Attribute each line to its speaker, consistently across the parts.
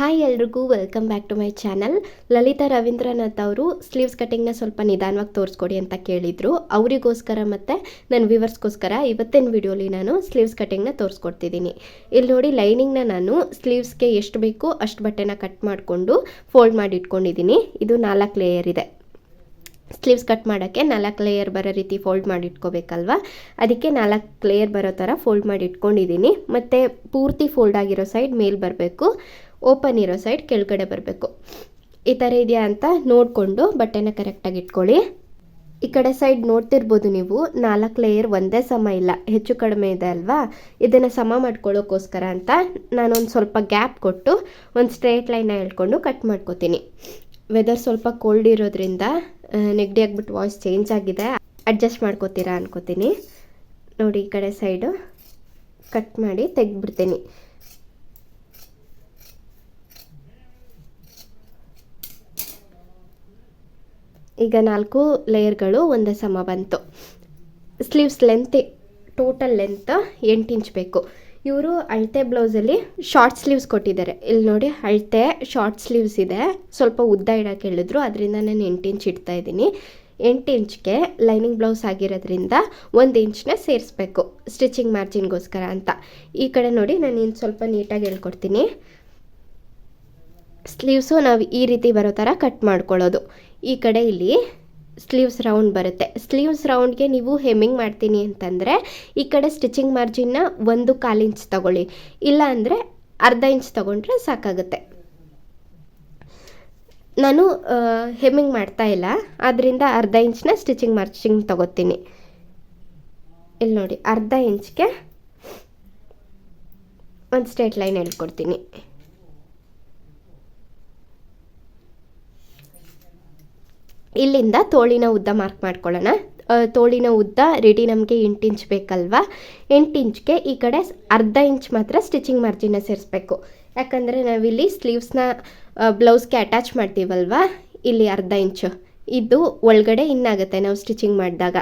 Speaker 1: Hi ಎಲ್ರಿಗೂ, welcome back to my channel. Lalitha Ravindranath ಅವರು sleeves ಕಟಿಂಗ್ನ ಸ್ವಲ್ಪ ನಿಧಾನವಾಗಿ ತೋರಿಸ್ಕೊಡಿ ಅಂತ ಕೇಳಿದರು. ಅವರಿಗೋಸ್ಕರ ಮತ್ತು ನನ್ನ ವ್ಯೂವರ್ಸ್ಗೋಸ್ಕರ ಇವತ್ತಿನ ವಿಡಿಯೋಲಿ ನಾನು ಸ್ಲೀವ್ಸ್ ಕಟಿಂಗ್ನ ತೋರಿಸ್ಕೊಡ್ತಿದ್ದೀನಿ. ಇಲ್ಲಿ ನೋಡಿ, ಲೈನಿಂಗ್ನ ನಾನು ಸ್ಲೀವ್ಸ್ಗೆ ಎಷ್ಟು ಬೇಕೋ ಅಷ್ಟು ಬಟ್ಟೆನ ಕಟ್ ಮಾಡಿಕೊಂಡು ಫೋಲ್ಡ್ ಮಾಡಿ ಇಟ್ಕೊಂಡಿದ್ದೀನಿ. ಇದು ನಾಲ್ಕು ಲೇಯರ್ ಇದೆ. ಸ್ಲೀವ್ಸ್ ಕಟ್ ಮಾಡೋಕ್ಕೆ ನಾಲ್ಕು ಲೇಯರ್ ಬರೋ ರೀತಿ ಫೋಲ್ಡ್ ಮಾಡಿ ಇಟ್ಕೋಬೇಕಲ್ವ? ಅದಕ್ಕೆ ನಾಲ್ಕು ಲೇಯರ್ ಬರೋ ಥರ ಫೋಲ್ಡ್ ಮಾಡಿ ಇಟ್ಕೊಂಡಿದ್ದೀನಿ. ಮತ್ತು ಪೂರ್ತಿ ಫೋಲ್ಡ್ ಆಗಿರೋ ಸೈಡ್ ಮೇಲೆ ಬರಬೇಕು. ಓಪನ್ ಇರೋ ಸೈಡ್ ಕೆಳಗಡೆ ಬರಬೇಕು. ಈ ಥರ ಇದೆಯಾ ಅಂತ ನೋಡಿಕೊಂಡು ಬಟ್ಟೆನ ಕರೆಕ್ಟಾಗಿ ಇಟ್ಕೊಳ್ಳಿ. ಈ ಕಡೆ ಸೈಡ್ ನೋಡ್ತಿರ್ಬೋದು ನೀವು. ನಾಲ್ಕು ಲೇಯರ್ ಒಂದೇ ಸಮ ಇಲ್ಲ. ಹೆಚ್ಚು ಕಡಿಮೆ ಇದೆ ಅಲ್ವಾ? ಇದನ್ನು ಸಮ ಮಾಡ್ಕೊಳ್ಳೋಕ್ಕೋಸ್ಕರ ಅಂತ ನಾನೊಂದು ಸ್ವಲ್ಪ ಗ್ಯಾಪ್ ಕೊಟ್ಟು ಒಂದು ಸ್ಟ್ರೇಟ್ ಲೈನ್ನ ಹೇಳ್ಕೊಂಡು ಕಟ್ ಮಾಡ್ಕೋತೀನಿ. ವೆದರ್ ಸ್ವಲ್ಪ ಕೋಲ್ಡ್ ಇರೋದ್ರಿಂದ ನೆಗಡಿ ಆಗಿಬಿಟ್ಟು ವಾಯ್ಸ್ ಚೇಂಜ್ ಆಗಿದೆ. ಅಡ್ಜಸ್ಟ್ ಮಾಡ್ಕೋತೀರಾ ಅನ್ಕೋತೀನಿ. ನೋಡಿ ಈ ಕಡೆ ಸೈಡು ಕಟ್ ಮಾಡಿ ತೆಗೆದ್ಬಿಡ್ತೀನಿ. ಈಗ ನಾಲ್ಕು ಲೇಯರ್ಗಳು ಒಂದೇ ಸಮ ಬಂತು. ಸ್ಲೀವ್ಸ್ ಲೆಂತ್, ಟೋಟಲ್ ಲೆಂತ್ ಎಂಟು ಇಂಚ್ ಬೇಕು. ಇವರು ಅಳತೆ ಬ್ಲೌಸಲ್ಲಿ ಶಾರ್ಟ್ ಸ್ಲೀವ್ಸ್ ಕೊಟ್ಟಿದ್ದಾರೆ. ಇಲ್ಲಿ ನೋಡಿ ಅಳತೆ ಶಾರ್ಟ್ ಸ್ಲೀವ್ಸ್ ಇದೆ. ಸ್ವಲ್ಪ ಉದ್ದ ಇಡೋಕ್ಕೆ ಹೇಳಿದ್ರು. ಅದರಿಂದ ನಾನು ಎಂಟು ಇಂಚ್ ಇಡ್ತಾ ಇದ್ದೀನಿ. ಎಂಟು ಇಂಚ್ಗೆ ಲೈನಿಂಗ್ ಬ್ಲೌಸ್ ಆಗಿರೋದ್ರಿಂದ ಒಂದು ಇಂಚನ್ನ ಸೇರಿಸ್ಬೇಕು ಸ್ಟಿಚಿಂಗ್ ಮಾರ್ಜಿನ್ಗೋಸ್ಕರ ಅಂತ. ಈ ಕಡೆ ನೋಡಿ ನಾನು ಇನ್ನು ಸ್ವಲ್ಪ ನೀಟಾಗಿ ಹೇಳ್ಕೊಡ್ತೀನಿ. ಸ್ಲೀವ್ಸು ನಾವು ಈ ರೀತಿ ಬರೋ ಥರ ಕಟ್ ಮಾಡ್ಕೊಳ್ಳೋದು. ಈ ಕಡೆ ಇಲ್ಲಿ ಸ್ಲೀವ್ಸ್ ರೌಂಡ್ ಬರುತ್ತೆ. ಸ್ಲೀವ್ಸ್ ರೌಂಡ್ಗೆ ನೀವು ಹೆಮ್ಮಿಂಗ್ ಮಾಡ್ತೀನಿ ಅಂತಂದರೆ ಈ ಕಡೆ ಸ್ಟಿಚಿಂಗ್ ಮಾರ್ಜಿನ್ನ ಒಂದು ಕಾಲು ಇಂಚ್ ತಗೊಳ್ಳಿ. ಇಲ್ಲ ಅಂದರೆ ಅರ್ಧ ಇಂಚ್ ತಗೊಂಡ್ರೆ ಸಾಕಾಗುತ್ತೆ. ನಾನು ಹೆಮ್ಮಿಂಗ್ ಮಾಡ್ತಾ ಇಲ್ಲ. ಆದ್ದರಿಂದ ಅರ್ಧ ಇಂಚ್ನ ಸ್ಟಿಚಿಂಗ್ ಮಾರ್ಜಿನ್ ತಗೋತೀನಿ. ಇಲ್ಲಿ ನೋಡಿ, ಅರ್ಧ ಇಂಚ್ಗೆ ಒಂದು ಸ್ಟ್ರೇಟ್ ಲೈನ್ ಹೇಳ್ಕೊಡ್ತೀನಿ. ಇಲ್ಲಿಂದ ತೋಳಿನ ಉದ್ದ ಮಾರ್ಕ್ ಮಾಡ್ಕೊಳ್ಳೋಣ. ತೋಳಿನ ಉದ್ದ ರೆಡಿ ನಮಗೆ ಎಂಟು ಇಂಚ್ ಬೇಕಲ್ವಾ? ಎಂಟು ಇಂಚ್ಗೆ ಈ ಕಡೆ ಅರ್ಧ ಇಂಚ್ ಮಾತ್ರ ಸ್ಟಿಚಿಂಗ್ ಮಾರ್ಜಿನ ಸೇರಿಸ್ಬೇಕು. ಯಾಕಂದರೆ ನಾವಿಲ್ಲಿ ಸ್ಲೀವ್ಸ್ನ ಬ್ಲೌಸ್ಗೆ ಅಟ್ಯಾಚ್ ಮಾಡ್ತೀವಲ್ವ? ಇಲ್ಲಿ ಅರ್ಧ ಇಂಚು ಇದು ಒಳಗಡೆ ಇನ್ನಾಗುತ್ತೆ ನಾವು ಸ್ಟಿಚಿಂಗ್ ಮಾಡಿದಾಗ.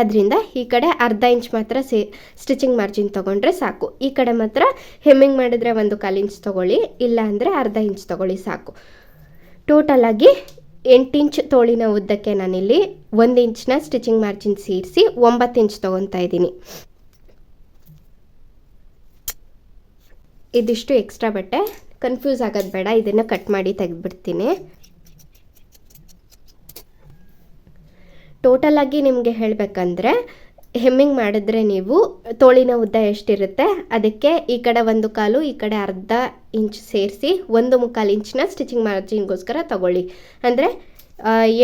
Speaker 1: ಆದ್ದರಿಂದ ಈ ಕಡೆ ಅರ್ಧ ಇಂಚ್ ಮಾತ್ರ ಸೇ ಸ್ಟಿಚಿಂಗ್ ಮಾರ್ಜಿನ್ ತೊಗೊಂಡ್ರೆ ಸಾಕು. ಈ ಕಡೆ ಮಾತ್ರ ಹೆಮ್ಮಿಂಗ್ ಮಾಡಿದ್ರೆ ಒಂದು ಕಾಲು ಇಂಚ್ ತೊಗೊಳ್ಳಿ ಇಲ್ಲ ಅಂದರೆ ಅರ್ಧ ಇಂಚ್ ತೊಗೊಳ್ಳಿ ಸಾಕು. ಟೋಟಲ್ ಆಗಿ ಎಂಟು ಇಂಚ್ ತೋಳಿನ ಉದ್ದಕ್ಕೆ ನಾನಿಲ್ಲಿ ಒಂದು ಇಂಚ್ನ ಸ್ಟಿಚಿಂಗ್ ಮಾರ್ಜಿನ್ ಸೇರಿಸಿ ಒಂಬತ್ತು ಇಂಚ್ ತೊಗೊತಾ ಇದ್ದೀನಿ. ಇದಿಷ್ಟು ಎಕ್ಸ್ಟ್ರಾ ಬಟ್ಟೆ. ಕನ್ಫ್ಯೂಸ್ ಆಗೋದು ಬೇಡ, ಇದನ್ನು ಕಟ್ ಮಾಡಿ ತೆಗೆದ್ಬಿಡ್ತೀನಿ. ಟೋಟಲ್ ಆಗಿ ನಿಮಗೆ ಹೇಳಬೇಕಂದ್ರೆ ಹೆಮ್ಮಿಂಗ್ ಮಾಡಿದ್ರೆ ನೀವು ತೋಳಿನ ಉದ್ದ ಎಷ್ಟಿರುತ್ತೆ? ಅದಕ್ಕೆ ಈ ಕಡೆ ಒಂದು ಕಾಲು, ಈ ಕಡೆ ಅರ್ಧ ಇಂಚ್ ಸೇರಿಸಿ ಒಂದು ಮುಕ್ಕಾಲು ಇಂಚ್ನ ಸ್ಟಿಚಿಂಗ್ ಮಾರ್ಜಿನ್ಗೋಸ್ಕರ ತಗೊಳ್ಳಿ. ಅಂದರೆ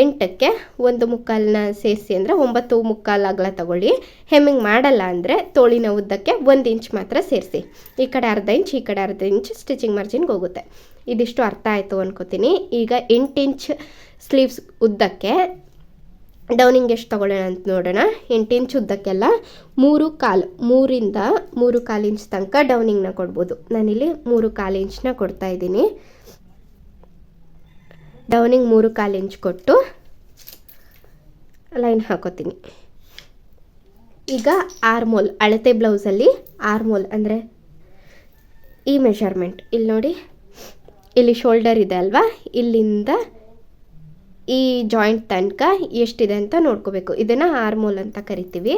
Speaker 1: ಎಂಟಕ್ಕೆ ಒಂದು ಮುಕ್ಕಾಲನ್ನ ಸೇರಿಸಿ ಅಂದರೆ ಒಂಬತ್ತು ಮುಕ್ಕಾಲು ಅಗಲ ತಗೊಳ್ಳಿ. ಹೆಮ್ಮಿಂಗ್ ಮಾಡಲ್ಲ ಅಂದರೆ ತೋಳಿನ ಉದ್ದಕ್ಕೆ ಒಂದು ಇಂಚ್ ಮಾತ್ರ ಸೇರಿಸಿ. ಈ ಕಡೆ ಅರ್ಧ ಇಂಚ್, ಈ ಕಡೆ ಅರ್ಧ ಇಂಚ್ ಸ್ಟಿಚಿಂಗ್ ಮಾರ್ಜಿನ್ಗೆ ಹೋಗುತ್ತೆ. ಇದಿಷ್ಟು ಅರ್ಥ ಆಯಿತು ಅನ್ಕೋತೀನಿ. ಈಗ ಎಂಟು ಇಂಚ್ ಸ್ಲೀವ್ಸ್ ಉದ್ದಕ್ಕೆ ಡೌನಿಂಗ್ ಎಷ್ಟು ತೊಗೊಳ್ಳೋಣ ಅಂತ ನೋಡೋಣ. ಎಂಟು ಇಂಚ್ ಉದ್ದಕ್ಕೆಲ್ಲ ಮೂರು ಕಾಲು, ಮೂರಿಂದ ಮೂರು ಕಾಲು ಇಂಚ್ ತನಕ ಡೌನಿಂಗ್ನ ಕೊಡ್ಬೋದು. ನಾನಿಲ್ಲಿ ಮೂರು ಕಾಲು ಇಂಚ್ನ ಕೊಡ್ತಾ ಇದ್ದೀನಿ. ಡೌನಿಂಗ್ ಮೂರು ಕಾಲು ಇಂಚ್ ಕೊಟ್ಟು ಲೈನ್ ಹಾಕೋತೀನಿ. ಈಗ ಆರ್ಮೋಲ್, ಅಳತೆ ಬ್ಲೌಸಲ್ಲಿ ಆರ್ಮೋಲ್ ಅಂದರೆ ಈ ಮೆಷರ್ಮೆಂಟ್. ಇಲ್ಲಿ ನೋಡಿ, ಇಲ್ಲಿ ಶೋಲ್ಡರ್ ಇದೆ ಅಲ್ವಾ? ಇಲ್ಲಿಂದ ಈ ಜಾಯಿಂಟ್ ತನಕ ಎಷ್ಟಿದೆ ಅಂತ ನೋಡ್ಕೋಬೇಕು. ಇದನ್ನು ಆರ್ಮೋಲ್ ಅಂತ ಕರಿತೀವಿ.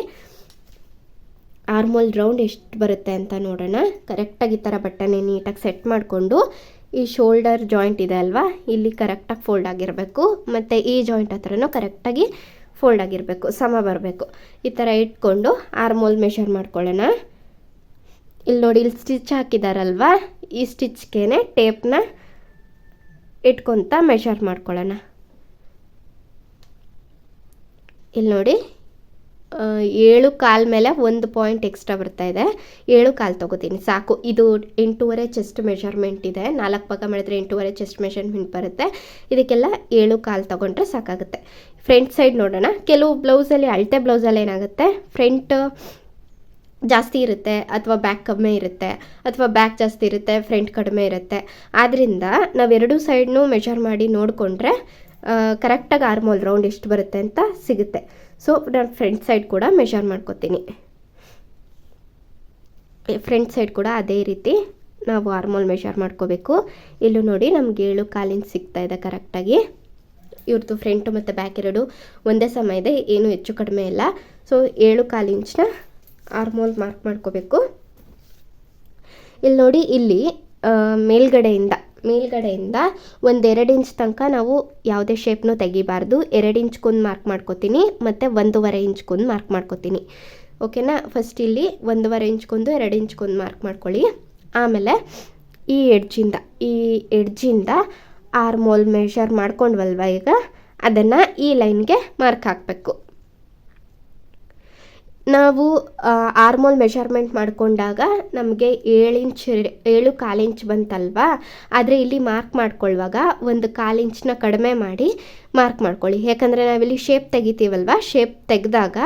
Speaker 1: ಆರ್ಮೋಲ್ ರೌಂಡ್ ಎಷ್ಟು ಬರುತ್ತೆ ಅಂತ ನೋಡೋಣ. ಕರೆಕ್ಟಾಗಿ ಈ ಥರ ಬಟ್ಟೆನೇ ನೀಟಾಗಿ ಸೆಟ್ ಮಾಡಿಕೊಂಡು ಈ ಶೋಲ್ಡರ್ ಜಾಯಿಂಟ್ ಇದೆ ಅಲ್ವಾ? ಇಲ್ಲಿ ಕರೆಕ್ಟಾಗಿ ಫೋಲ್ಡ್ ಆಗಿರಬೇಕು. ಮತ್ತು ಈ ಜಾಯಿಂಟ್ ಹತ್ರನೂ ಕರೆಕ್ಟಾಗಿ ಫೋಲ್ಡ್ ಆಗಿರಬೇಕು. ಸಮ ಬರಬೇಕು. ಈ ಥರ ಇಟ್ಕೊಂಡು ಆರ್ಮೋಲ್ ಮೆಷರ್ ಮಾಡ್ಕೊಳ್ಳೋಣ. ಇಲ್ಲಿ ನೋಡಿ, ಇಲ್ಲಿ ಸ್ಟಿಚ್ ಹಾಕಿದಾರಲ್ವಾ? ಈ ಸ್ಟಿಚ್ಗೆ ಟೇಪ್ನ ಇಟ್ಕೊತ ಮೆಷರ್ ಮಾಡ್ಕೊಳ್ಳೋಣ. ಇಲ್ಲಿ ನೋಡಿ ಏಳು ಕಾಲ್ ಮೇಲೆ ಒಂದು ಪಾಯಿಂಟ್ ಎಕ್ಸ್ಟ್ರಾ ಬರ್ತಾ ಇದೆ. ಏಳು ಕಾಲು ತೊಗೋತೀನಿ, ಸಾಕು. ಇದು ಎಂಟೂವರೆ ಚೆಸ್ಟ್ ಮೆಷರ್ಮೆಂಟ್ ಇದೆ. ನಾಲ್ಕು ಭಾಗ ಮಾಡಿದ್ರೆ ಎಂಟೂವರೆ ಚೆಸ್ಟ್ ಮೆಷರ್ಮೆಂಟ್ ಬರುತ್ತೆ. ಇದಕ್ಕೆಲ್ಲ ಏಳು ಕಾಲು ತೊಗೊಂಡ್ರೆ ಸಾಕಾಗುತ್ತೆ. ಫ್ರಂಟ್ ಸೈಡ್ ನೋಡೋಣ. ಕೆಲವು ಬ್ಲೌಸಲ್ಲಿ ಅಳತೆ ಬ್ಲೌಸಲ್ಲಿ ಏನಾಗುತ್ತೆ? ಫ್ರಂಟ್ ಜಾಸ್ತಿ ಇರುತ್ತೆ, ಅಥವಾ ಬ್ಯಾಕ್ ಕಮ್ಮಿ ಇರುತ್ತೆ, ಅಥವಾ ಬ್ಯಾಕ್ ಜಾಸ್ತಿ ಇರುತ್ತೆ ಫ್ರಂಟ್ ಕಡಿಮೆ ಇರುತ್ತೆ. ಆದ್ದರಿಂದ ನಾವು ಎರಡೂ ಸೈಡ್ನೂ ಮೆಷರ್ ಮಾಡಿ ನೋಡಿಕೊಂಡ್ರೆ ಕರೆಕ್ಟಾಗಿ ಆರ್ಮೋಲ್ ರೌಂಡ್ ಎಷ್ಟು ಬರುತ್ತೆ ಅಂತ ಸಿಗುತ್ತೆ. ಸೊ ನಾನು ಫ್ರಂಟ್ ಸೈಡ್ ಕೂಡ ಮೆಷರ್ ಮಾಡ್ಕೋತೀನಿ. ಫ್ರಂಟ್ ಸೈಡ್ ಕೂಡ ಅದೇ ರೀತಿ ನಾವು ಆರ್ಮೋಲ್ ಮೆಷರ್ ಮಾಡ್ಕೋಬೇಕು. ಇಲ್ಲೂ ನೋಡಿ ನಮ್ಗೆ ಏಳು ಕಾಲಿನ ಸಿಗ್ತಾ ಇದೆ ಕರೆಕ್ಟಾಗಿ ಇವ್ರದ್ದು ಫ್ರಂಟು ಮತ್ತು ಬ್ಯಾಕ್ ಎರಡು ಒಂದೇ ಸಮ ಇದೆ, ಏನು ಹೆಚ್ಚು ಕಡಿಮೆ ಇಲ್ಲ. ಸೊ ಏಳು ಕಾಲು ಇಂಚ್ನ ಆರ್ಮೋಲ್ ಮಾರ್ಕ್ ಮಾಡ್ಕೋಬೇಕು. ಇಲ್ಲಿ ನೋಡಿ ಇಲ್ಲಿ ಮೇಲ್ಗಡೆಯಿಂದ ಮೇಲ್ಗಡೆಯಿಂದ ಎರಡು ಇಂಚ್ ತನಕ ನಾವು ಯಾವುದೇ ಶೇಪ್ನೂ ತೆಗಿಬಾರ್ದು. ಎರಡು ಇಂಚ್ಗೊಂದು ಮಾರ್ಕ್ ಮಾಡ್ಕೋತೀನಿ, ಮತ್ತು ಒಂದೂವರೆ ಇಂಚ್ಗೊಂದು ಮಾರ್ಕ್ ಮಾಡ್ಕೋತೀನಿ. ಓಕೆನಾ ಫಸ್ಟ್ ಇಲ್ಲಿ ಒಂದೂವರೆ ಇಂಚ್ಗೊಂದು ಎರಡು ಇಂಚ್ಗೊಂದು ಮಾರ್ಕ್ ಮಾಡ್ಕೊಳ್ಳಿ. ಆಮೇಲೆ ಈ ಎಡ್ಜಿಂದ ಈ ಎಡ್ಜಿಂದ ಆರ್ಮೋಲ್ ಮೆಷರ್ ಮಾಡ್ಕೊಂಡ್ವಲ್ವ ಈಗ? ಅದನ್ನು ಈ ಲೈನ್ಗೆ ಮಾರ್ಕ್ ಹಾಕಬೇಕು. ನಾವು ಆರ್ಮೋಲ್ ಮೆಷರ್ಮೆಂಟ್ ಮಾಡಿಕೊಂಡಾಗ ನಮಗೆ ಏಳು ಇಂಚ್ ಏಳು ಕಾಲಿಂಚ್ ಬಂತಲ್ವಾ? ಆದರೆ ಇಲ್ಲಿ ಮಾರ್ಕ್ ಮಾಡ್ಕೊಳ್ಳುವಾಗ ಒಂದು ಕಾಲು ಇಂಚನ್ನ ಕಡಿಮೆ ಮಾಡಿ ಮಾರ್ಕ್ ಮಾಡ್ಕೊಳ್ಳಿ. ಯಾಕಂದರೆ ನಾವಿಲ್ಲಿ ಶೇಪ್ ತೆಗಿತೀವಲ್ವ? ಶೇಪ್ ತೆಗೆದಾಗ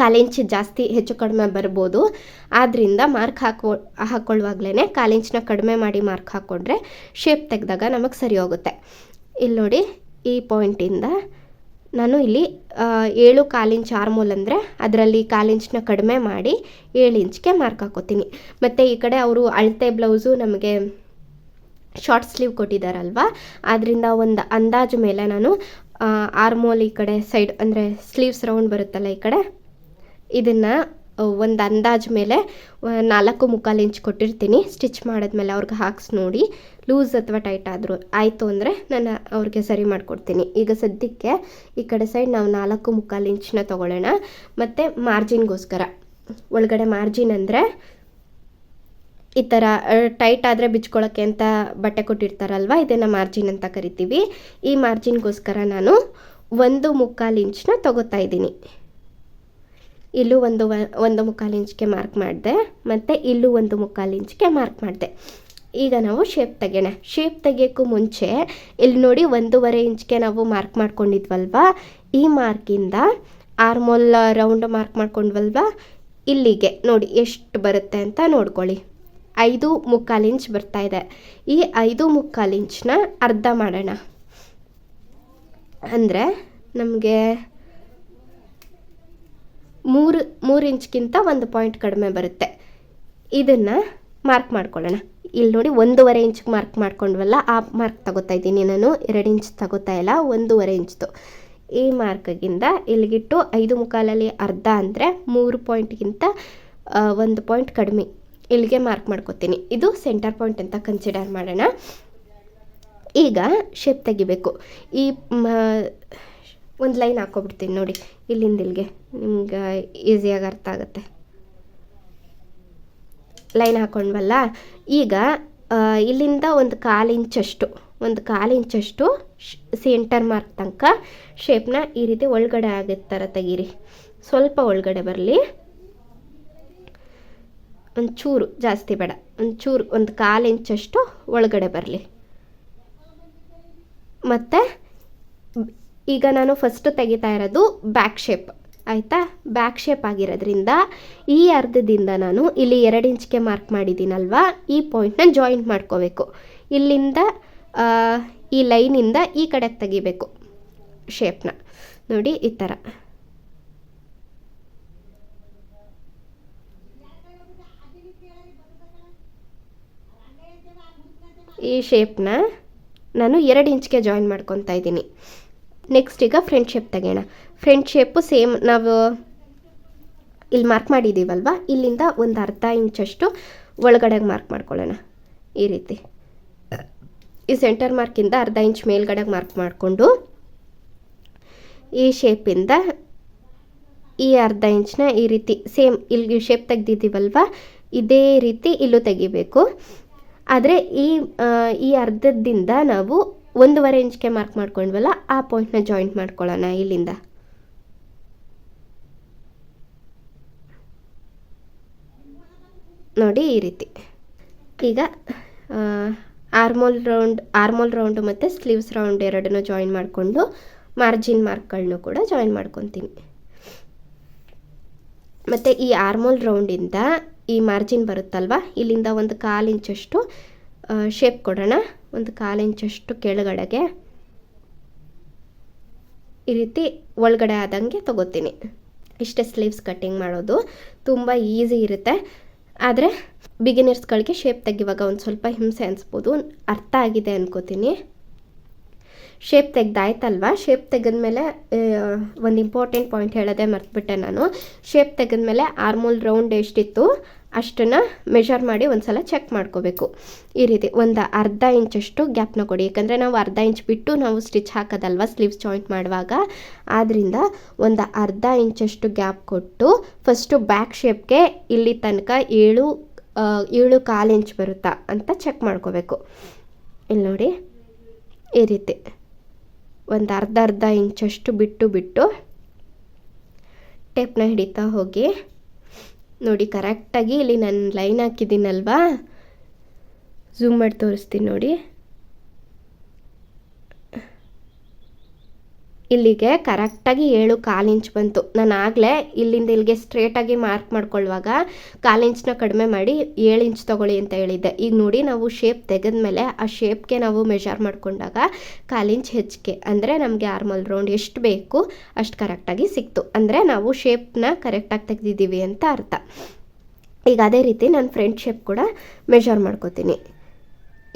Speaker 1: ಕಾಲಿಂಚ್ ಜಾಸ್ತಿ, ಹೆಚ್ಚು ಕಡಿಮೆ ಬರ್ಬೋದು. ಆದ್ದರಿಂದ ಮಾರ್ಕ್ ಹಾಕೋ ಹಾಕ್ಕೊಳ್ಳುವಾಗಲೇ ಕಾಲಿಂಚನ್ನ ಕಡಿಮೆ ಮಾಡಿ ಮಾರ್ಕ್ ಹಾಕ್ಕೊಂಡ್ರೆ ಶೇಪ್ ತೆಗೆದಾಗ ನಮಗೆ ಸರಿ ಹೋಗುತ್ತೆ ಇಲ್ಲಿ ನೋಡಿ ಈ ಪಾಯಿಂಟಿಂದ ನಾನು ಇಲ್ಲಿ ಏಳು ಕಾಲಿಂಚ್ ಆರ್ಮೋಲ್ ಅಂದರೆ ಅದರಲ್ಲಿ ಕಾಲಿಂಚನ್ನ ಕಡಿಮೆ ಮಾಡಿ ಏಳು ಇಂಚ್ಗೆ ಮಾರ್ಕ್ ಹಾಕೋತೀನಿ. ಮತ್ತು ಈ ಕಡೆ ಅವರು ಅಳತೆ ಬ್ಲೌಸು ನಮಗೆ ಶಾರ್ಟ್ ಸ್ಲೀವ್ ಕೊಟ್ಟಿದ್ದಾರಲ್ವ ಆದ್ದರಿಂದ ಒಂದು ಅಂದಾಜು ಮೇಲೆ ನಾನು ಆರ್ಮೋಲ್ ಈ ಕಡೆ ಸೈಡ್ ಅಂದರೆ ಸ್ಲೀವ್ಸ್ ರೌಂಡ್ ಬರುತ್ತಲ್ಲ ಈ ಕಡೆ, ಇದನ್ನು ಒಂದು ಅಂದಾಜು ಮೇಲೆ ನಾಲ್ಕು ಮುಕ್ಕಾಲು ಇಂಚ್ ಕೊಟ್ಟಿರ್ತೀನಿ. ಸ್ಟಿಚ್ ಮಾಡಿದ್ಮೇಲೆ ಅವ್ರಿಗೆ ಹಾಕ್ಸಿ ನೋಡಿ. ಲೂಸ್ ಅಥವಾ ಟೈಟ್ ಆದರೂ ಆಯಿತು ಅಂದರೆ ನಾನು ಅವ್ರಿಗೆ ಸರಿ ಮಾಡಿಕೊಡ್ತೀನಿ. ಈಗ ಸದ್ಯಕ್ಕೆ ಈ ಕಡೆ ಸೈಡ್ ನಾವು ನಾಲ್ಕು ಮುಕ್ಕಾಲು ಇಂಚನ್ನ ತೊಗೊಳ್ಳೋಣ. ಮತ್ತು ಮಾರ್ಜಿನ್ಗೋಸ್ಕರ. ಒಳಗಡೆ ಮಾರ್ಜಿನ್ ಅಂದರೆ ಈ ಥರ ಟೈಟ್ ಆದರೆ ಬಿಚ್ಕೊಳ್ಳೋಕ್ಕೆ ಅಂತ ಬಟ್ಟೆ ಕೊಟ್ಟಿರ್ತಾರಲ್ವ, ಇದನ್ನು ಮಾರ್ಜಿನ್ ಅಂತ ಕರಿತೀವಿ. ಈ ಮಾರ್ಜಿನ್ಗೋಸ್ಕರ ನಾನು ಒಂದು ಮುಕ್ಕಾಲು ಇಂಚನ್ನ ತೊಗೋತಾ ಇದ್ದೀನಿ. ಇಲ್ಲೂ ಒಂದು ಒಂದು ಮುಕ್ಕಾಲು ಇಂಚ್ಗೆ ಮಾರ್ಕ್ ಮಾಡಿದೆ, ಮತ್ತು ಇಲ್ಲೂ ಒಂದು ಮುಕ್ಕಾಲು ಇಂಚ್ಗೆ ಮಾರ್ಕ್ ಮಾಡಿದೆ. ಈಗ ನಾವು ಶೇಪ್ ತೆಗೆಯೋಣ. ಶೇಪ್ ತೆಗಿಯೋಕ್ಕೂ ಮುಂಚೆ ಇಲ್ಲಿ ನೋಡಿ ಒಂದೂವರೆ ಇಂಚ್ಗೆ ನಾವು ಮಾರ್ಕ್ ಮಾಡ್ಕೊಂಡಿದ್ವಲ್ವ? ಈ ಮಾರ್ಕಿಂದ ಆರ್ಮೋಲ್ ರೌಂಡ್ ಮಾರ್ಕ್ ಮಾಡ್ಕೊಂಡ್ವಲ್ವ? ಇಲ್ಲಿಗೆ ನೋಡಿ ಎಷ್ಟು ಬರುತ್ತೆ ಅಂತ ನೋಡ್ಕೊಳ್ಳಿ. ಐದು ಮುಕ್ಕಾಲು ಇಂಚ್ ಬರ್ತಾ ಇದೆ. ಈ ಐದು ಮುಕ್ಕಾಲು ಇಂಚನ್ನ ಅರ್ಧ ಮಾಡೋಣ. ಅಂದರೆ ನಮಗೆ ಮೂರು ಮೂರು ಇಂಚ್ಗಿಂತ ಒಂದು ಪಾಯಿಂಟ್ ಕಡಿಮೆ ಬರುತ್ತೆ. ಇದನ್ನು ಮಾರ್ಕ್ ಮಾಡ್ಕೊಳ್ಳೋಣ. ಇಲ್ಲಿ ನೋಡಿ ಒಂದೂವರೆ ಇಂಚ್ಗೆ ಮಾರ್ಕ್ ಮಾಡ್ಕೊಂಡ್ವಲ್ಲ, ಆ ಮಾರ್ಕ್ ತಗೋತಾ ಇದ್ದೀನಿ ನಾನು. ಎರಡು ಇಂಚ್ ತಗೋತಾ ಇಲ್ಲ, ಒಂದೂವರೆ ಇಂಚ್ದು ಈ ಮಾರ್ಕ್ಗಿಂತ ಇಲ್ಲಿಗಿಟ್ಟು ಐದು ಮುಕ್ಕಾಲಲ್ಲಿ ಅರ್ಧ ಅಂದರೆ ಮೂರು ಪಾಯಿಂಟ್ಗಿಂತ ಒಂದು ಪಾಯಿಂಟ್ ಕಡಿಮೆ. ಇಲ್ಲಿಗೆ ಮಾರ್ಕ್ ಮಾಡ್ಕೊತೀನಿ. ಇದು ಸೆಂಟರ್ ಪಾಯಿಂಟ್ ಅಂತ ಕನ್ಸಿಡರ್ ಮಾಡೋಣ. ಈಗ ಶೇಪ್ ತೆಗಿಬೇಕು. ಈ ಒಂದು ಲೈನ್ ಹಾಕ್ಕೊಬಿಡ್ತೀನಿ ನೋಡಿ. ಇಲ್ಲಿಂದ ಇಲ್ಲಿಗೆ. ನಿಮ್ಗೆ ಈಸಿಯಾಗಿ ಅರ್ಥ ಆಗುತ್ತೆ. ಲೈನ್ ಹಾಕೊಂಡ್ವಲ್ಲ? ಈಗ ಇಲ್ಲಿಂದ ಒಂದು ಕಾಲು ಇಂಚಷ್ಟು ಒಂದು ಕಾಲು ಇಂಚಷ್ಟು ಸೆಂಟರ್ ಮಾರ್ಕ್ ತನಕ ಶೇಪ್ನ ಈ ರೀತಿ ಒಳಗಡೆ ಆಗಿದ್ದ ಥರ ತೆಗೀರಿ. ಸ್ವಲ್ಪ ಒಳಗಡೆ ಬರಲಿ. ಒಂಚೂರು ಜಾಸ್ತಿ ಬೇಡ, ಒಂಚೂರು, ಒಂದು ಕಾಲು ಇಂಚಷ್ಟು ಒಳಗಡೆ ಬರಲಿ. ಮತ್ತು, ಈಗ ನಾನು ಫಸ್ಟ್ ತೆಗಿತಾ ಇರೋದು ಬ್ಯಾಕ್ ಶೇಪ್ ಆಯಿತಾ? ಬ್ಯಾಕ್ ಶೇಪ್ ಆಗಿರೋದ್ರಿಂದ ಈ ಅರ್ಧದಿಂದ ನಾನು ಇಲ್ಲಿ ಎರಡು ಇಂಚ್ಗೆ ಮಾರ್ಕ್ ಮಾಡಿದ್ದೀನಲ್ವಾ? ಈ ಪಾಯಿಂಟ್ನ ಜಾಯಿಂಟ್ ಮಾಡ್ಕೋಬೇಕು. ಇಲ್ಲಿಂದ ಈ ಲೈನಿಂದ ಈ ಕಡೆಗೆ ತೆಗಿಬೇಕು ಶೇಪ್ನ ನೋಡಿ, ಈ ಥರ ಈ ಶೇಪ್ನ ನಾನು ಎರಡು ಇಂಚ್ಗೆ ಜಾಯಿನ್ ಮಾಡ್ಕೊತಾ ಇದ್ದೀನಿ. ನೆಕ್ಸ್ಟ್ ಈಗ ಫ್ರಂಟ್ ಶೇಪ್ ತೆಗೆಯೋಣ. ಫ್ರಂಟ್ ಶೇಪು ಸೇಮ್ ನಾವು ಇಲ್ಲಿ ಮಾರ್ಕ್ ಮಾಡಿದ್ದೀವಲ್ವ ಇಲ್ಲಿಂದ ಒಂದು ಅರ್ಧ ಇಂಚಷ್ಟು ಒಳಗಡೆಗೆ ಮಾರ್ಕ್ ಮಾಡ್ಕೊಳ್ಳೋಣ. ಈ ರೀತಿ. ಈ ಸೆಂಟರ್ ಮಾರ್ಕಿಂದ ಅರ್ಧ ಇಂಚ್ ಮೇಲ್ಗಡೆಗೆ ಮಾರ್ಕ್ ಮಾಡಿಕೊಂಡು ಈ ಶೇಪಿಂದ ಈ ಅರ್ಧ ಇಂಚನ್ನ ಈ ರೀತಿ ಸೇಮ್ ಇಲ್ಲಿ ಶೇಪ್ ತೆಗ್ದಿದ್ದೀವಲ್ವ? ಇದೇ ರೀತಿ ಇಲ್ಲೂ ತೆಗಿಬೇಕು. ಆದರೆ ಈ ಈ ಅರ್ಧದಿಂದ ನಾವು ಒಂದೂವರೆ ಇಂಚ್ಗೆ ಮಾರ್ಕ್ ಮಾಡ್ಕೊಂಡ್ವಲ್ಲ, ಆ ಪಾಯಿಂಟ್ನ ಜಾಯಿಂಟ್ ಮಾಡ್ಕೊಳ್ಳೋಣ ಇಲ್ಲಿಂದ. ನೋಡಿ ಈ ರೀತಿ. ಈಗ ಆರ್ಮೋಲ್ ರೌಂಡ್, ಆರ್ಮೋಲ್ ರೌಂಡು ಮತ್ತು ಸ್ಲೀವ್ಸ್ ರೌಂಡ್ ಎರಡನ್ನೂ ಜಾಯಿನ್ ಮಾಡಿಕೊಂಡು ಮಾರ್ಜಿನ್ ಮಾರ್ಕ್ಗಳನ್ನೂ ಕೂಡ ಜಾಯಿನ್ ಮಾಡ್ಕೊತೀನಿ. ಮತ್ತು ಈ ಆರ್ಮೋಲ್ ರೌಂಡಿಂದ ಈ ಮಾರ್ಜಿನ್ ಬರುತ್ತಲ್ವ? ಇಲ್ಲಿಂದ ಒಂದು ಕಾಲು ಇಂಚಷ್ಟು ಶೇಪ್ ಕೊಡೋಣ. ಒಂದು ಕಾಲು ಇಂಚಷ್ಟು ಕೆಳಗಡೆಗೆ ಈ ರೀತಿ ಒಳಗಡೆ ಆದಂಗೆ ತಗೋತೀನಿ. ಇಷ್ಟೇ ಸ್ಲೀವ್ಸ್ ಕಟ್ಟಿಂಗ್ ಮಾಡೋದು. ತುಂಬ ಈಸಿ ಇರುತ್ತೆ. ಆದರೆ ಬಿಗಿನರ್ಸ್ಗಳಿಗೆ ಶೇಪ್ ತೆಗಿವಾಗ ಒಂದು ಸ್ವಲ್ಪ ಹಿಂಸೆ ಅನಿಸ್ಬೋದು, ಅರ್ಥ ಆಗಿದೆ ಅನ್ಕೋತೀನಿ. ಶೇಪ್ ತೆಗ್ದಾಯ್ತಲ್ವಾ? ಶೇಪ್ ತೆಗೆದ್ಮೇಲೆ ಒಂದು ಇಂಪಾರ್ಟೆಂಟ್ ಪಾಯಿಂಟ್ ಹೇಳೋದೇ ಮರ್ತ್ಬಿಟ್ಟೆ ನಾನು. ಶೇಪ್ ತೆಗೆದ್ಮೇಲೆ ಆರ್ಮೋಲ್ ರೌಂಡ್ ಎಷ್ಟಿತ್ತು? ಅಷ್ಟನ್ನು ಮೆಷರ್ ಮಾಡಿ ಒಂದು ಸಲ ಚೆಕ್ ಮಾಡ್ಕೋಬೇಕು. ಈ ರೀತಿ ಒಂದು ಅರ್ಧ ಇಂಚಷ್ಟು ಗ್ಯಾಪ್ನ ಕೊಡಿ. ಯಾಕಂದರೆ ನಾವು ಅರ್ಧ ಇಂಚ್ ಬಿಟ್ಟು ನಾವು ಸ್ಟಿಚ್ ಹಾಕೋದಲ್ವ ಸ್ಲೀವ್ಸ್ ಜಾಯಿಂಟ್ ಮಾಡುವಾಗ. ಆದ್ದರಿಂದ ಒಂದು ಅರ್ಧ ಇಂಚಷ್ಟು ಗ್ಯಾಪ್ ಕೊಟ್ಟು ಫಸ್ಟು ಬ್ಯಾಕ್ ಶೇಪ್ಗೆ ಇಲ್ಲಿ ತನಕ ಏಳು ಏಳು ಕಾಲು ಇಂಚ್ ಬರುತ್ತಾ ಅಂತ ಚೆಕ್ ಮಾಡ್ಕೋಬೇಕು. ಇಲ್ಲಿ ನೋಡಿ, ಈ ರೀತಿ ಒಂದು ಅರ್ಧ ಅರ್ಧ ಇಂಚಷ್ಟು ಬಿಟ್ಟು ಬಿಟ್ಟು ಟೇಪ್ನ ಹಿಡಿತಾ ಹೋಗಿ ನೋಡಿ ಕರೆಕ್ಟಾಗಿ ಇಲ್ಲಿ ನಾನು ಲೈನ್ ಹಾಕಿದ್ದೀನಲ್ವಾ? ಝೂಮ್ ಮಾಡಿ ತೋರಿಸ್ತೀನಿ ನೋಡಿ. ಇಲ್ಲಿಗೆ ಕರೆಕ್ಟಾಗಿ ಏಳು ಕಾಲು ಇಂಚ್ ಬಂತು. ನಾನು ಆಗಲೇ ಇಲ್ಲಿಂದ ಇಲ್ಲಿಗೆ ಸ್ಟ್ರೇಟಾಗಿ ಮಾರ್ಕ್ ಮಾಡ್ಕೊಳ್ಳುವಾಗ ಕಾಲು ಇಂಚ್ನ ಕಡಿಮೆ ಮಾಡಿ ಏಳು ಇಂಚ್ ತೊಗೊಳ್ಳಿ ಅಂತ ಹೇಳಿದ್ದೆ. ಈಗ ನೋಡಿ ನಾವು ಶೇಪ್ ತೆಗೆದ್ಮೇಲೆ ಆ ಶೇಪ್ಗೆ ನಾವು ಮೆಜರ್ ಮಾಡ್ಕೊಂಡಾಗ ಕಾಲು ಇಂಚ್ ಹೆಚ್ಚಿಗೆ ಅಂದರೆ ನಮಗೆ ಆರ್ಮಲ್ ರೌಂಡ್ ಎಷ್ಟು ಬೇಕು ಅಷ್ಟು ಕರೆಕ್ಟಾಗಿ ಸಿಕ್ತು. ಅಂದರೆ ನಾವು ಶೇಪ್ನ ಕರೆಕ್ಟಾಗಿ ತೆಗೆದಿದ್ದೀವಿ ಅಂತ ಅರ್ಥ. ಈಗ ಅದೇ ರೀತಿ ನಾನು ಫ್ರಂಟ್ ಶೇಪ್ ಕೂಡ ಮೆಷರ್ ಮಾಡ್ಕೋತೀನಿ.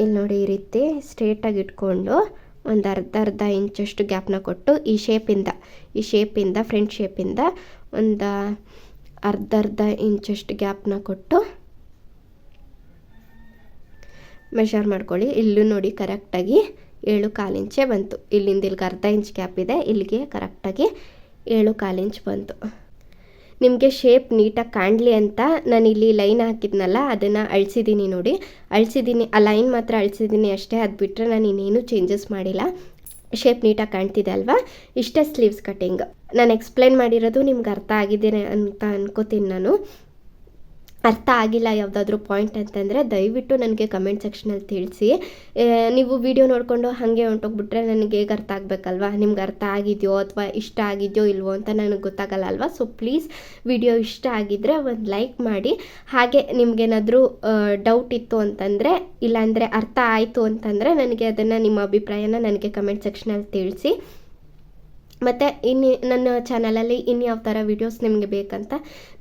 Speaker 1: ಇಲ್ಲಿ ನೋಡಿ ಈ ರೀತಿ ಸ್ಟ್ರೇಟಾಗಿ ಇಟ್ಕೊಂಡು ಒಂದು ಅರ್ಧ ಅರ್ಧ ಇಂಚಷ್ಟು ಗ್ಯಾಪ್ನ ಕೊಟ್ಟು ಈ ಶೇಪಿಂದ ಈ ಶೇಪಿಂದ ಫ್ರಂಟ್ ಶೇಪಿಂದ ಒಂದು ಅರ್ಧ ಅರ್ಧ ಇಂಚಷ್ಟು ಗ್ಯಾಪ್ನ ಕೊಟ್ಟು ಮೆಷರ್ ಮಾಡ್ಕೊಳ್ಳಿ. ಇಲ್ಲೂ ನೋಡಿ ಕರೆಕ್ಟಾಗಿ ಏಳು ಕಾಲು ಇಂಚೇ ಬಂತು. ಇಲ್ಲಿಂದ ಇಲ್ಲಿಗೆ ಅರ್ಧ ಇಂಚ್ ಗ್ಯಾಪ್ ಇದೆ. ಇಲ್ಲಿಗೆ ಕರೆಕ್ಟಾಗಿ ಏಳು ಕಾಲು ಇಂಚ್ ಬಂತು. ನಿಮಗೆ ಶೇಪ್ ನೀಟಾಗಿ ಕಾಣಲಿ ಅಂತ ನಾನು ಇಲ್ಲಿ ಲೈನ್ ಹಾಕಿದ್ನಲ್ಲ, ಅದನ್ನು ಅಳಿಸಿದ್ದೀನಿ ನೋಡಿ. ಅಳಿಸಿದ್ದೀನಿ ಆ ಲೈನ್ ಮಾತ್ರ ಅಳಿಸಿದ್ದೀನಿ ಅಷ್ಟೇ. ಅದು ಬಿಟ್ಟರೆ ನಾನು ಇನ್ನೇನು ಚೇಂಜಸ್ ಮಾಡಿಲ್ಲ. ಶೇಪ್ ನೀಟಾಗಿ ಕಾಣ್ತಿದೆ ಅಲ್ವಾ? ಇಷ್ಟೇ ಸ್ಲೀವ್ಸ್ ಕಟ್ಟಿಂಗ್ ನಾನು ಎಕ್ಸ್ಪ್ಲೈನ್ ಮಾಡಿರೋದು ನಿಮ್ಗೆ ಅರ್ಥ ಆಗಿದೆ ಅಂತ ಅನ್ಕೋತೀನಿ ನಾನು. ಅರ್ಥ ಆಗಿಲ್ಲ ಯಾವುದಾದ್ರೂ ಪಾಯಿಂಟ್ ಅಂತಂದರೆ ದಯವಿಟ್ಟು ನನಗೆ ಕಮೆಂಟ್ ಸೆಕ್ಷನಲ್ಲಿ ತಿಳಿಸಿ. ನೀವು ವಿಡಿಯೋ ನೋಡಿಕೊಂಡು ಹಾಗೆ ಹೊಂಟೋಗ್ಬಿಟ್ರೆ ನನಗೆ ಹೇಗೆ ಅರ್ಥ ಆಗಬೇಕಲ್ವಾ? ನಿಮ್ಗೆ ಅರ್ಥ ಆಗಿದೆಯೋ ಅಥವಾ ಇಷ್ಟ ಆಗಿದೆಯೋ ಇಲ್ವೋ ಅಂತ ನನಗೆ ಗೊತ್ತಾಗಲ್ಲ ಅಲ್ವಾ? ಸೊ ಪ್ಲೀಸ್ ವಿಡಿಯೋ ಇಷ್ಟ ಆಗಿದ್ದರೆ ಒಂದು ಲೈಕ್ ಮಾಡಿ. ಹಾಗೆ ನಿಮ್ಗೇನಾದರೂ ಡೌಟ್ ಇತ್ತು ಅಂತಂದರೆ, ಇಲ್ಲಾಂದರೆ ಅರ್ಥ ಆಯಿತು ಅಂತಂದರೆ ನನಗೆ ಅದನ್ನು ನಿಮ್ಮ ಅಭಿಪ್ರಾಯನ ನನಗೆ ಕಮೆಂಟ್ ಸೆಕ್ಷನಲ್ಲಿ ತಿಳಿಸಿ. ಮತ್ತು ಇನ್ನು ನನ್ನ ಚಾನಲಲ್ಲಿ ಇನ್ಯಾವ ಯಾವ ಥರ ವೀಡಿಯೋಸ್ ನಿಮಗೆ ಬೇಕಂತ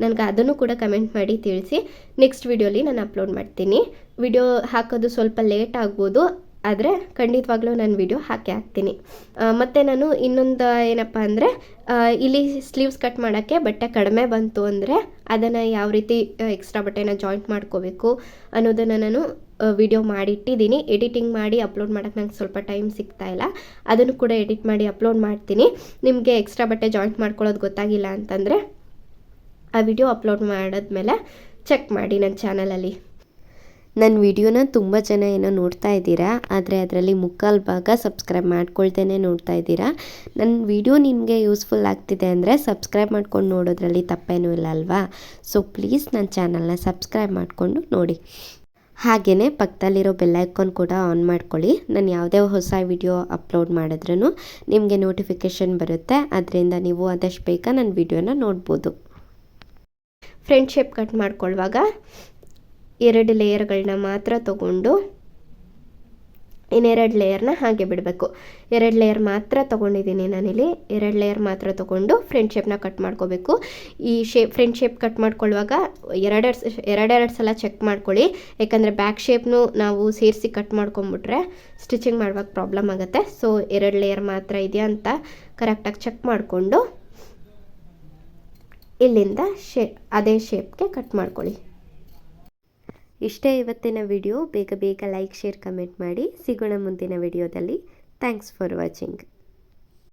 Speaker 1: ನನಗೆ ಅದನ್ನು ಕೂಡ ಕಮೆಂಟ್ ಮಾಡಿ ತಿಳಿಸಿ. ನೆಕ್ಸ್ಟ್ ವೀಡಿಯೋಲಿ ನಾನು ಅಪ್ಲೋಡ್ ಮಾಡ್ತೀನಿ. ವಿಡಿಯೋ ಹಾಕೋದು ಸ್ವಲ್ಪ ಲೇಟ್ ಆಗ್ಬೋದು, ಆದರೆ ಖಂಡಿತವಾಗ್ಲೂ ನಾನು ವಿಡಿಯೋ ಹಾಕಿ ಹಾಕ್ತೀನಿ. ಮತ್ತು ನಾನು ಇನ್ನೊಂದು ಏನಪ್ಪ ಅಂದರೆ ಇಲ್ಲಿ ಸ್ಲೀವ್ಸ್ ಕಟ್ ಮಾಡೋಕ್ಕೆ ಬಟ್ಟೆ ಕಡಿಮೆ ಬಂತು ಅಂದರೆ ಅದನ್ನು ಯಾವ ರೀತಿ ಎಕ್ಸ್ಟ್ರಾ ಬಟ್ಟೆನ ಜಾಯಿಂಟ್ ಮಾಡ್ಕೋಬೇಕು ಅನ್ನೋದನ್ನು ನಾನು ವಿಡಿಯೋ ಮಾಡಿಟ್ಟಿದ್ದೀನಿ. ಎಡಿಟಿಂಗ್ ಮಾಡಿ ಅಪ್ಲೋಡ್ ಮಾಡೋಕ್ಕೆ ನಂಗೆ ಸ್ವಲ್ಪ ಟೈಮ್ ಸಿಗ್ತಾ ಇಲ್ಲ. ಅದನ್ನು ಕೂಡ ಎಡಿಟ್ ಮಾಡಿ ಅಪ್ಲೋಡ್ ಮಾಡ್ತೀನಿ. ನಿಮಗೆ ಎಕ್ಸ್ಟ್ರಾ ಬಟ್ಟೆ ಜಾಯಿಂಟ್ ಮಾಡ್ಕೊಳ್ಳೋದು ಗೊತ್ತಾಗಿಲ್ಲ ಅಂತಂದರೆ ಆ ವಿಡಿಯೋ ಅಪ್ಲೋಡ್ ಮಾಡಿದ್ಮೇಲೆ ಚೆಕ್ ಮಾಡಿ ನನ್ನ ಚಾನಲಲ್ಲಿ
Speaker 2: ನನ್ನ ವಿಡಿಯೋನ ತುಂಬ ಜನ ಏನೋ ನೋಡ್ತಾ ಇದ್ದೀರಾ, ಆದರೆ ಅದರಲ್ಲಿ ಮುಕ್ಕಾಲು ಭಾಗ ಸಬ್ಸ್ಕ್ರೈಬ್ ಮಾಡ್ಕೊಳ್ತೇನೆ ನೋಡ್ತಾ ಇದ್ದೀರಾ. ನನ್ನ ವಿಡಿಯೋ ನಿಮಗೆ ಯೂಸ್ಫುಲ್ ಆಗ್ತಿದೆ ಅಂದರೆ ಸಬ್ಸ್ಕ್ರೈಬ್ ಮಾಡ್ಕೊಂಡು ನೋಡೋದ್ರಲ್ಲಿ ತಪ್ಪೇನೂ ಇಲ್ಲ ಅಲ್ವಾ? ಸೊ ಪ್ಲೀಸ್ ನನ್ನ ಚಾನಲ್ನ ಸಬ್ಸ್ಕ್ರೈಬ್ ಮಾಡಿಕೊಂಡು ನೋಡಿ. ಹಾಗೆಯೇ ಪಕ್ಕದಲ್ಲಿರೋ ಬೆಲ್ಲೈಕಾನ್ ಕೂಡ ಆನ್ ಮಾಡ್ಕೊಳ್ಳಿ. ನಾನು ಯಾವುದೇ ಹೊಸ ವಿಡಿಯೋ ಅಪ್ಲೋಡ್ ಮಾಡಿದ್ರೂ ನಿಮಗೆ ನೋಟಿಫಿಕೇಷನ್ ಬರುತ್ತೆ. ಅದರಿಂದ ನೀವು ಆದಷ್ಟು ಬೇಗ ನನ್ನ ವಿಡಿಯೋನ ನೋಡ್ಬೋದು.
Speaker 1: ಫ್ರೆಂಡ್ಶಿಪ್ ಶೇಪ್ ಕಟ್ ಮಾಡ್ಕೊಳ್ಳುವಾಗ ಎರಡು ಲೇಯರ್ಗಳನ್ನ ಮಾತ್ರ ತಗೊಂಡು ಇನ್ನೆರಡು ಲೇಯರ್ನ ಹಾಗೆ ಬಿಡಬೇಕು. ಎರಡು ಲೇಯರ್ ಮಾತ್ರ ತೊಗೊಂಡಿದ್ದೀನಿ ನಾನಿಲ್ಲಿ. ಎರಡು ಲೇಯರ್ ಮಾತ್ರ ತೊಗೊಂಡು ಫ್ರೆಂಡ್ ಶೇಪ್ನ ಕಟ್ ಮಾಡ್ಕೋಬೇಕು. ಈ ಶೇಪ್ ಫ್ರೆಂಡ್ ಶೇಪ್ ಕಟ್ ಮಾಡ್ಕೊಳ್ಳುವಾಗ ಎರಡೆರಡು ಎರಡೆರಡು ಸಲ ಚೆಕ್ ಮಾಡ್ಕೊಳ್ಳಿ. ಯಾಕಂದರೆ ಬ್ಯಾಕ್ ಶೇಪ್ನು ನಾವು ಸೇರಿಸಿ ಕಟ್ ಮಾಡ್ಕೊಂಬಿಟ್ರೆ ಸ್ಟಿಚಿಂಗ್ ಮಾಡುವಾಗ ಪ್ರಾಬ್ಲಮ್ ಆಗುತ್ತೆ. ಸೊ ಎರಡು ಲೇಯರ್ ಮಾತ್ರ ಇದೆಯಾ ಅಂತ ಕರೆಕ್ಟಾಗಿ ಚೆಕ್ ಮಾಡಿಕೊಂಡು ಇಲ್ಲಿಂದ ಶೇ, ಅದೇ ಶೇಪ್ಗೆ ಕಟ್ ಮಾಡ್ಕೊಳ್ಳಿ.
Speaker 2: ಇಷ್ಟೇ ಇವತ್ತಿನ ವಿಡಿಯೋ. ಬೇಗ ಬೇಗ ಲೈಕ್, ಶೇರ್, ಕಮೆಂಟ್ ಮಾಡಿ. ಸಿಗೋಣ ಮುಂದಿನ ವಿಡಿಯೋದಲ್ಲಿ. Thanks for watching